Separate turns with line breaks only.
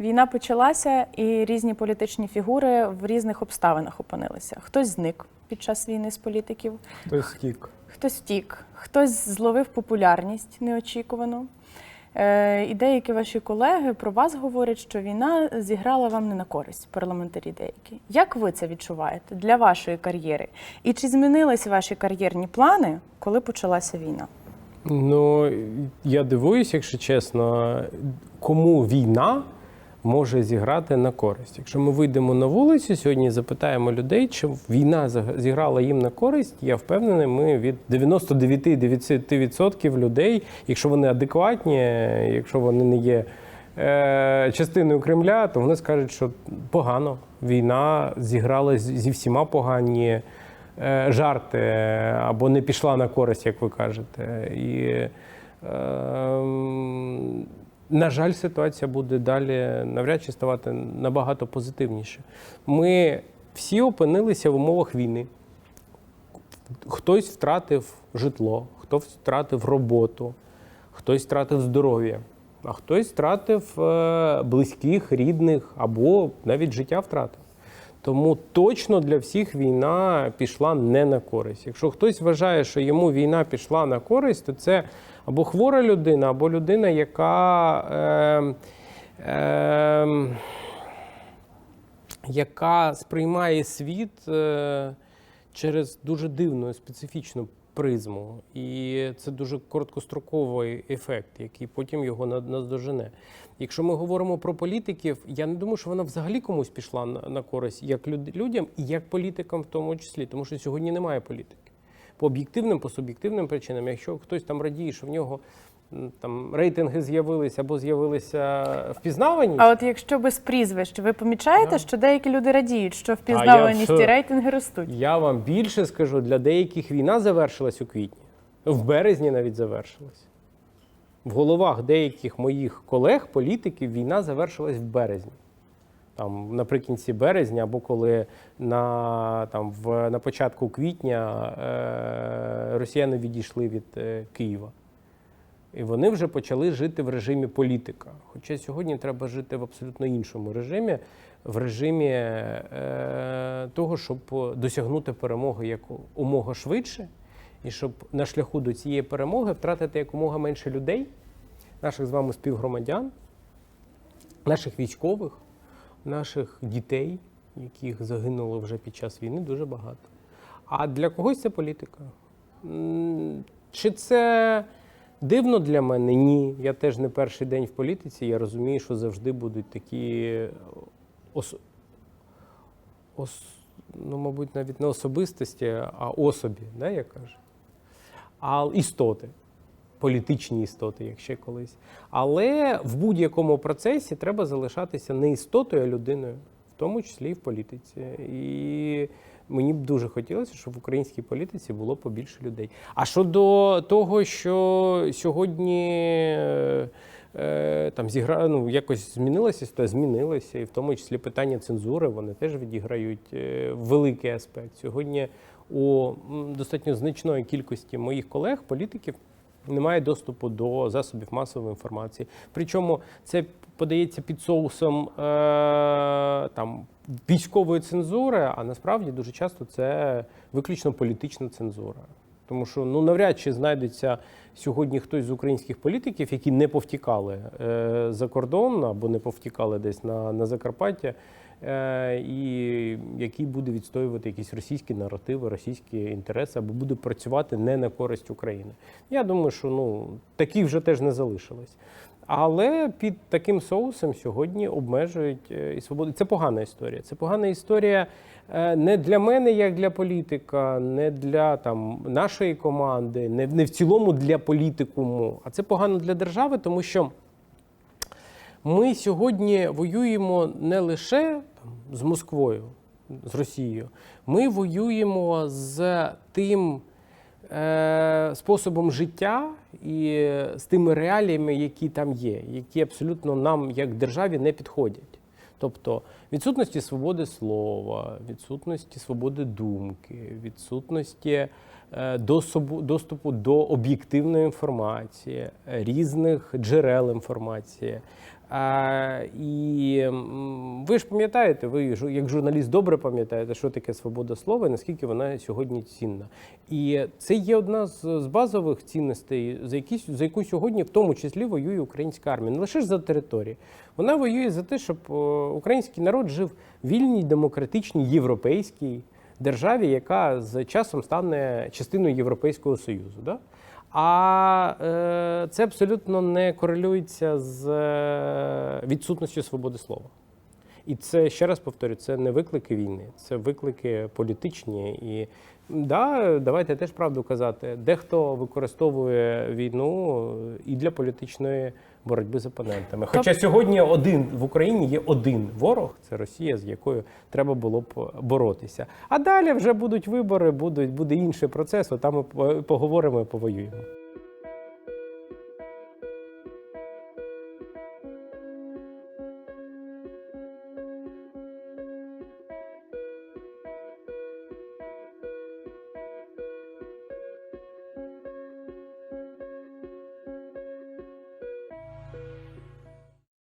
Війна почалася, і різні політичні фігури в різних обставинах опинилися. Хтось зник під час війни з політиків,
Хтось стік.
хтось втік, хтось зловив популярність неочікувано. Е, і деякі ваші колеги про вас говорять, що війна зіграла вам не на користь, парламентарі деякі. Як ви це відчуваєте для вашої кар'єри? І чи змінились ваші кар'єрні плани, коли почалася війна?
Ну, я дивуюсь, якщо чесно, кому війна може зіграти на користь. Якщо ми вийдемо на вулицю сьогодні запитаємо людей, чи війна зіграла їм на користь, я впевнений, ми від 99% людей, якщо вони адекватні, якщо вони не є е, частиною Кремля, то вони скажуть, що погано. Війна зіграла зі всіма погані е, жарти або не пішла на користь, як ви кажете. І, ем, на жаль, ситуація буде далі навряд чи ставати набагато позитивніше. Ми всі опинилися в умовах війни. Хтось втратив житло, хтось втратив роботу, хтось втратив здоров'я, а хтось втратив е, близьких, рідних або навіть життя втратив. Тому точно для всіх війна пішла не на користь. Якщо хтось вважає, що йому війна пішла на користь, то це або хвора людина, або людина, яка, е, е, яка сприймає світ е, через дуже дивну специфічну призму. І це дуже короткостроковий ефект, який потім його на- наздожене. Якщо ми говоримо про політиків, я не думаю, що вона взагалі комусь пішла на, користь як люд- людям і як політикам в тому числі, тому що сьогодні немає політики. По об'єктивним, по суб'єктивним причинам, якщо хтось там радіє, що в нього там рейтинги з'явилися або з'явилися впізнаваність,
А от якщо без прізвищ, ви помічаєте,
Да.
що деякі люди радіють, що впізнаваність
все-
і рейтинги ростуть?
Я вам більше скажу, для деяких війна завершилась у квітні, в березні навіть завершилась. В головах деяких моїх колег, політиків, війна завершилась в березні. Там, наприкінці березня, або коли на, там, в, на початку квітня е, росіяни відійшли від е, Києва. І вони вже почали жити в режимі політика. Хоча сьогодні треба жити в абсолютно іншому режимі, в режимі е, того, щоб досягнути перемоги якомога швидше, і щоб на шляху до цієї перемоги втратити якомога менше людей, наших з вами співгромадян, наших військових, наших дітей, яких загинуло вже під час війни дуже багато. А для когось це політика. Чи це дивно для мене? Ні. Я теж не перший день в політиці. Я розумію, що завжди будуть такі ос... Ос... ну, мабуть, навіть не особистості, а особі, да, я кажу. А істоти, політичні істоти, як ще колись. Але в будь-якому процесі треба залишатися не істотою, а людиною, тому числі і в політиці. І мені б дуже хотілося, щоб в українській політиці було побільше людей. А щодо того, що сьогодні е, е, там зігра... ну, якось змінилася, то змінилося, і в тому числі питання цензури вони теж відіграють е, великий аспект. Сьогодні у достатньо значної кількості моїх колег, політиків, немає доступу до засобів масової інформації. Причому це подається під соусом е, там, військової цензури, а насправді дуже часто це виключно політична цензура. Тому що ну навряд чи знайдеться сьогодні хтось з українських політиків, які не повтікали е, за кордон або не повтікали десь на, на Закарпаття, і який буде відстоювати якісь російські наративи, російські інтереси, або буде працювати не на користь України. Я думаю, що ну таких вже теж не залишилось. Але під таким соусом сьогодні обмежують е, і свободу. Це погана історія. Це погана історія е, не для мене, як для політика, не для там нашої команди, не в цілому для політикуму. А це погано для держави, тому що ми сьогодні воюємо не лише там, з Москвою, з Росією. Ми воюємо з тим е, способом життя і з тими реаліями, які там є, які абсолютно нам, як державі, не підходять. Тобто відсутності свободи слова, відсутності свободи думки, відсутності е, доступу, доступу до об'єктивної інформації, різних джерел інформації, А, і ви ж пам'ятаєте, ви як журналіст добре пам'ятаєте, що таке свобода слова і наскільки вона сьогодні цінна. І це є одна з, базових цінностей, за, які, за яку сьогодні в тому числі воює українська армія. Не лише ж за території. Вона воює за те, щоб український народ жив вільній, демократичній, європейській державі, яка з часом стане частиною Європейського Союзу. Да? А е, це абсолютно не корелюється з е, відсутністю свободи слова. І це ще раз повторю, це не виклики війни, це виклики політичні. І да, давайте теж правду казати. Дехто використовує війну і для політичної боротьби з опонентами. Хоча сьогодні один в Україні є один ворог, це Росія, з якою треба було б боротися. А далі вже будуть вибори, будуть буде інший процес. Отам Там ми поговоримо і повоюємо.